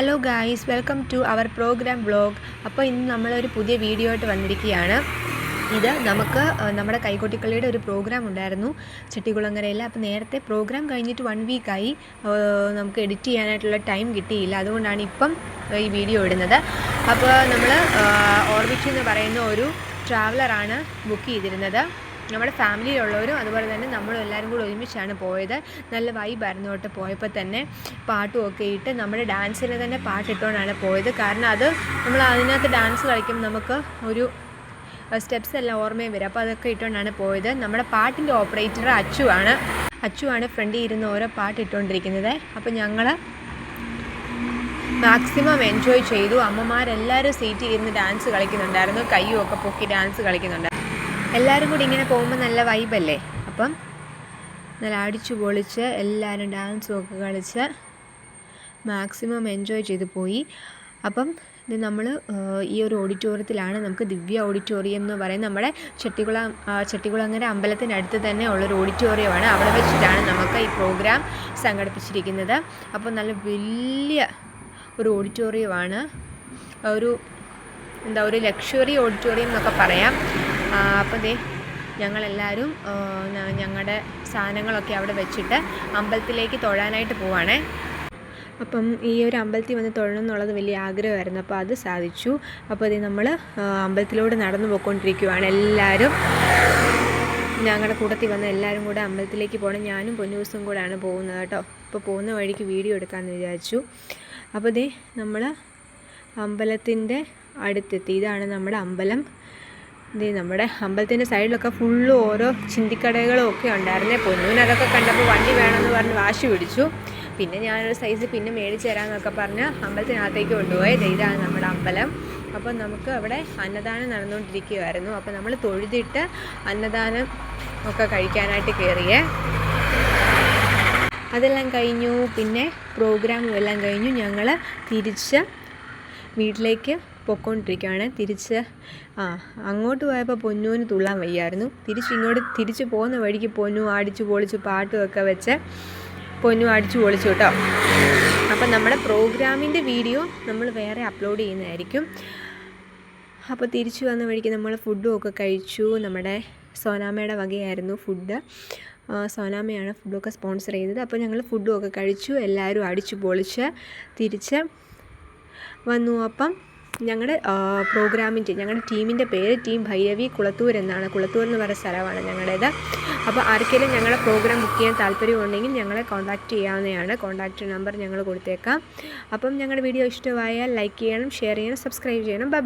Hello guys welcome to our programme vlog അപ്പോൾ ഇന്ന് നമ്മളൊരു പുതിയ വീഡിയോ ആയിട്ട് വന്നിരിക്കുകയാണ്. ഇത് നമുക്ക് നമ്മുടെ കൈകൊട്ടിക്കളിയുടെ ഒരു പ്രോഗ്രാം ഉണ്ടായിരുന്നു. ചെട്ടികുളങ്ങരയിൽ അപ്പോൾ നേരത്തെ പ്രോഗ്രാം കഴിഞ്ഞിട്ട് വൺ വീക്കായി നമുക്ക് എഡിറ്റ് ചെയ്യാനായിട്ടുള്ള ടൈം കിട്ടിയില്ല. അതുകൊണ്ടാണ് ഇപ്പം ഈ വീഡിയോ ഇടുന്നത്. അപ്പോൾ നമ്മൾ ഓർബിറ്റ് എന്ന് പറയുന്ന ഒരു ട്രാവലറാണ് ബുക്ക് ചെയ്തിരുന്നത്. നമ്മുടെ ഫാമിലിയിലുള്ളവരും അതുപോലെ തന്നെ നമ്മളും എല്ലാവരും കൂടി ഒരുമിച്ചാണ് പോയത്. നല്ല വൈബായിരുന്നു കേട്ടോ പോയപ്പോൾ തന്നെ. പാട്ടും ഒക്കെ ഇട്ട് നമ്മുടെ ഡാൻസിന് തന്നെ പാട്ടിട്ടുകൊണ്ടാണ് പോയത്. കാരണം അത് നമ്മൾ അതിനകത്ത് ഡാൻസ് കളിക്കുമ്പോൾ നമുക്ക് ഒരു സ്റ്റെപ്സ് എല്ലാം ഓർമ്മയും വരും. അപ്പോൾ അതൊക്കെ ഇട്ടുകൊണ്ടാണ് പോയത്. നമ്മുടെ പാട്ടിന്റെ ഓപ്പറേറ്റർ അച്ചുയാണ് അച്ചു ആണ് ഫ്രണ്ടിൽ ഇരുന്ന് ഓരോ പാട്ട് ഇട്ടുകൊണ്ടിരിക്കുന്നത് അപ്പോൾ ഞങ്ങൾ മാക്സിമം എൻജോയ് ചെയ്തു. അമ്മമാരെല്ലാവരും സീറ്റിൽ ഇരുന്ന് ഡാൻസ് കളിക്കുന്നുണ്ടായിരുന്നു. കയ്യും പൊക്കി ഡാൻസ് കളിക്കുന്നുണ്ടായിരുന്നു. എല്ലാവരും കൂടി ഇങ്ങനെ പോകുമ്പോൾ നല്ല വൈബല്ലേ? അപ്പം നല്ല അടിച്ചു പൊളിച്ച് എല്ലാവരും ഡാൻസും ഒക്കെ കളിച്ച് മാക്സിമം എൻജോയ് ചെയ്ത് പോയി. അപ്പം ഇത് നമ്മൾ ഈ ഒരു ഓഡിറ്റോറിയത്തിലാണ് നമുക്ക് ദിവ്യ ഓഡിറ്റോറിയം എന്ന് പറയുന്നത്. നമ്മുടെ ചെട്ടികുളം ചെട്ടികുളങ്ങര അമ്പലത്തിനടുത്ത് തന്നെ ഉള്ളൊരു ഓഡിറ്റോറിയമാണ് അവിടെ വെച്ചിട്ടാണ് നമുക്ക് ഈ പ്രോഗ്രാം സംഘടിപ്പിച്ചിരിക്കുന്നത്. അപ്പോൾ നല്ല വലിയ ഒരു ഓഡിറ്റോറിയമാണ് ഒരു എന്താ ഒരു ലക്ഷറി ഓഡിറ്റോറിയം എന്നൊക്കെ പറയാം. അപ്പോൾ ദേ ഞങ്ങളെല്ലാവരും ഞങ്ങളുടെ സാധനങ്ങളൊക്കെ അവിടെ വെച്ചിട്ട് അമ്പലത്തിലേക്ക് തൊഴാനായിട്ട് പോവാണേ. അപ്പം ഈ ഒരു അമ്പലത്തിൽ വന്ന് തൊഴണം എന്നുള്ളത് വലിയ ആഗ്രഹമായിരുന്നു. അപ്പോൾ അത് സാധിച്ചു. അപ്പോൾ ഇത് നമ്മൾ അമ്പലത്തിലൂടെ നടന്നു പോയിക്കൊണ്ടിരിക്കുവാണ് എല്ലാവരും ഞങ്ങളുടെ കൂട്ടത്തിൽ വന്ന എല്ലാവരും കൂടെ അമ്പലത്തിലേക്ക് പോകണം. ഞാനും പൊന്നൂസും കൂടെയാണ് പോകുന്നത് കേട്ടോ. അപ്പോൾ പോകുന്ന വഴിക്ക് വീഡിയോ എടുക്കാമെന്ന് വിചാരിച്ചു. അപ്പോൾ ഇതേ നമ്മൾ അമ്പലത്തിന്റെ അടുത്തെത്തി. ഇതാണ് നമ്മുടെ അമ്പലം. ഇത് നമ്മുടെ അമ്പലത്തിന്റെ സൈഡിലൊക്കെ ഫുള്ള് ഓരോ ചിന്തിക്കടകളും ഒക്കെ ഉണ്ടായിരുന്നേ. പൊന്നൂന് അതൊക്കെ കണ്ടപ്പോൾ വണ്ടി വേണമെന്ന് പറഞ്ഞ് വാശി പിടിച്ചു. പിന്നെ ഞാനൊരു സൈസ് പിന്നെ മേടിച്ച് തരാമെന്നൊക്കെ പറഞ്ഞ് അമ്പലത്തിനകത്തേക്ക് കൊണ്ടുപോയി. ഇതാണ് നമ്മുടെ അമ്പലം. അപ്പോൾ നമുക്ക് അവിടെ അന്നദാനം നടന്നുകൊണ്ടിരിക്കുകയായിരുന്നു അപ്പോൾ നമ്മൾ തൊഴുതിട്ട് അന്നദാനം ഒക്കെ കഴിക്കാനായിട്ട് കയറിയേ. അതെല്ലാം കഴിഞ്ഞു. പിന്നെ പ്രോഗ്രാമും എല്ലാം കഴിഞ്ഞു. ഞങ്ങൾ തിരിച്ച് വീട്ടിലേക്ക് പൊയ്ക്കൊണ്ടിരിക്കുകയാണ് തിരിച്ച് ആ അങ്ങോട്ട് പോയപ്പോൾ പൊന്നൂന് തുള്ളാൻ വയ്യായിരുന്നു. തിരിച്ച് ഇങ്ങോട്ട് തിരിച്ച് പോകുന്ന വഴിക്ക് പൊന്നു അടിച്ചു പൊളിച്ച് പാട്ടുമൊക്കെ വെച്ച് പൊന്നു അടിച്ചു പൊളിച്ചു കേട്ടോ. അപ്പം നമ്മുടെ പ്രോഗ്രാമിന്റെ വീഡിയോ നമ്മൾ വേറെ അപ്ലോഡ് ചെയ്യുന്നതായിരിക്കും. അപ്പോൾ തിരിച്ചു വന്ന വഴിക്ക് നമ്മൾ ഫുഡും ഒക്കെ കഴിച്ചു. നമ്മുടെ സോനാമയുടെ വകയായിരുന്നു ഫുഡ് സോനാമയാണ് ഫുഡൊക്കെ സ്പോൺസർ ചെയ്തത്. അപ്പോൾ ഞങ്ങൾ ഫുഡും ഒക്കെ കഴിച്ചു. എല്ലാവരും അടിച്ചു പൊളിച്ച് തിരിച്ച് വന്നു. അപ്പം ഞങ്ങളുടെ പ്രോഗ്രാമിന്റെ ഞങ്ങളുടെ ടീമിന്റെ പേര് ടീം ഭൈരവി കുളത്തൂർ എന്നാണ്. കുളത്തൂർ എന്ന് പറയുന്ന സ്ഥലമാണ് ഞങ്ങളുടേത്. അപ്പോൾ ആർക്കെങ്കിലും ഞങ്ങളുടെ പ്രോഗ്രാം ബുക്ക് ചെയ്യാൻ താല്പര്യമുണ്ടെങ്കിൽ ഞങ്ങളെ കോൺടാക്റ്റ് ചെയ്യാവുന്നതാണ്. കോൺടാക്റ്റ് നമ്പർ ഞങ്ങൾ കൊടുത്തേക്കാം. അപ്പം ഞങ്ങളുടെ വീഡിയോ ഇഷ്ടമായാൽ ലൈക്ക് ചെയ്യണം ഷെയർ ചെയ്യണം സബ്സ്ക്രൈബ് ചെയ്യണം. ബൈ.